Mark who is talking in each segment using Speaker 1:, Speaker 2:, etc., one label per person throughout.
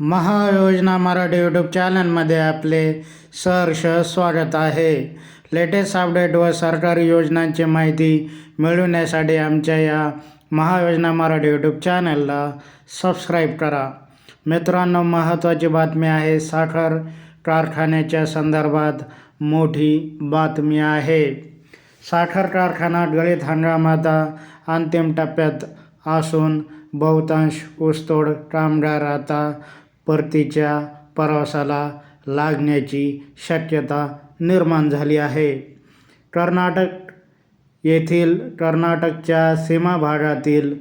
Speaker 1: महायोजना Marathi YouTube चॅनलमध्ये आपले सहर्ष स्वागत आहे. लेटेस्ट अपडेट व सरकारी योजनांची माहिती मिळवण्यासाठी आमच्या या महायोजना मराठी यूट्यूब चॅनलला सबस्क्राईब करा. मित्रांनो महत्त्वाची बातमी आहे साखर कारखान्याच्या संदर्भात मोठी बातमी आहे. साखर कारखाना गळीत हंगामात अंतिम टप्प्यात असून बहुतांश ऊसतोड कामगार आता परतीच्या प्रवासाला लागण्याची शक्यता निर्माण झाली आहे. कर्नाटक येथील कर्नाटकच्या सीमा भागातील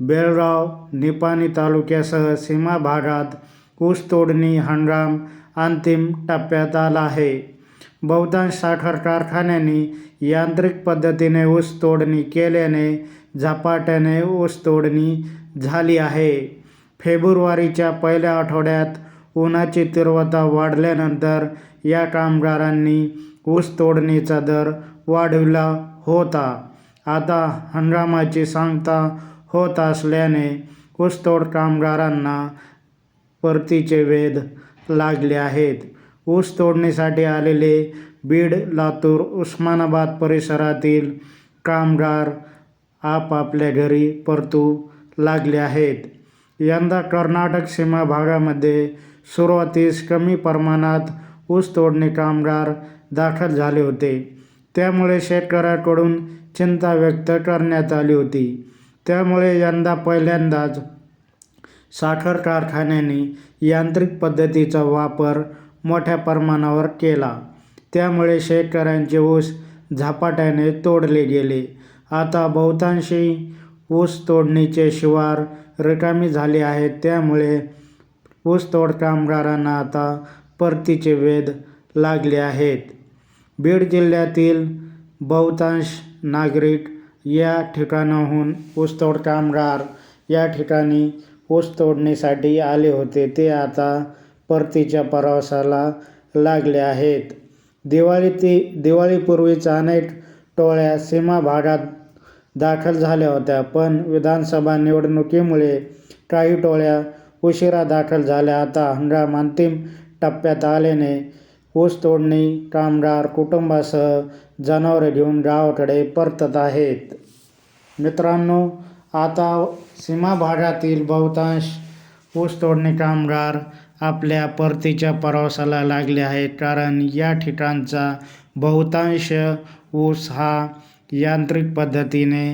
Speaker 1: बेळगाव निपाणी तालुक्यासह सीमा भागात ऊस तोडणी हंगाम अंतिम टप्प्यात आला आहे. बहुतांश साखर कारखान्यांनी यांत्रिक पद्धतीने ऊस तोडणी केल्याने झपाट्याने ऊस तोडणी झाली आहे. फेब्रुवारीच्या पहिल्या आठवड्यात उन्हाची तीव्रता वाढल्यानंतर या कामगारांनी ऊस तोडणीचा दर वाढविला होता. आता हंगामाची सांगता होत असल्याने ऊसतोड कामगारांना परतीचे वेध लागले आहेत. ऊस तोडणीसाठी आलेले बीड लातूर उस्मानाबाद परिसरातील कामगार आपापल्या घरी परतू लागले आहेत. यंदा कर्नाटक सीमा भागामध्ये सुरुवातीस कमी प्रमाणात ऊस तोडणी कामगार दाखल झाले होते. त्यामुळे शेतकऱ्याकडून चिंता व्यक्त करण्यात आली होती. त्यामुळे यंदा पहिल्यांदाच साखर कारखान्यांनी यांत्रिक पद्धतीचा वापर मोठ्या प्रमाणावर केला. त्यामुळे शेतकऱ्यांचे ऊस झपाट्याने तोडले गेले. आता बहुतांशी ऊस तोडणीचे शिवार रिकामी झाले आहेत. त्यामुळे ऊसतोड कामगारांना आता परतीचे वेध लागले आहेत. बीड जिल्ह्यातील बहुतांश नागरिक या ठिकाणाहून ऊसतोड कामगार या ठिकाणी ऊस तोडणीसाठी आले होते. ते आता परतीच्या प्रवासाला लागले आहेत. दिवाळी ती दिवाळीपूर्वीच अनेक टोळ्या सीमा भागात दाखल झाल्या होत्या. पण विधानसभा निवडणुकीमुळे काही टोळ्या उशिरा दाखल झाल्या. आता हंगाम अंतिम टप्प्यात आल्याने ऊस तोडणी कामगार कुटुंबासह जनावरे घेऊन गावाकडे परतत आहेत. मित्रांनो आता सीमा भागातील बहुतांश ऊस तोडणी कामगार आपल्या परतीच्या प्रवासाला लागले आहेत. कारण या ठिकाणचा बहुतांश ऊस हा यांत्रिक पद्धतीने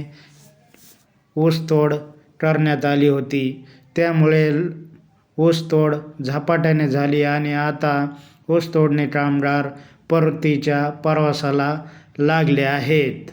Speaker 1: ऊसतोड करण्यात आली होती. त्यामुळे ऊसतोड झपाट्याने झाली आणि आता ऊसतोडणी कामगार परतीच्या प्रवासाला लागले आहेत.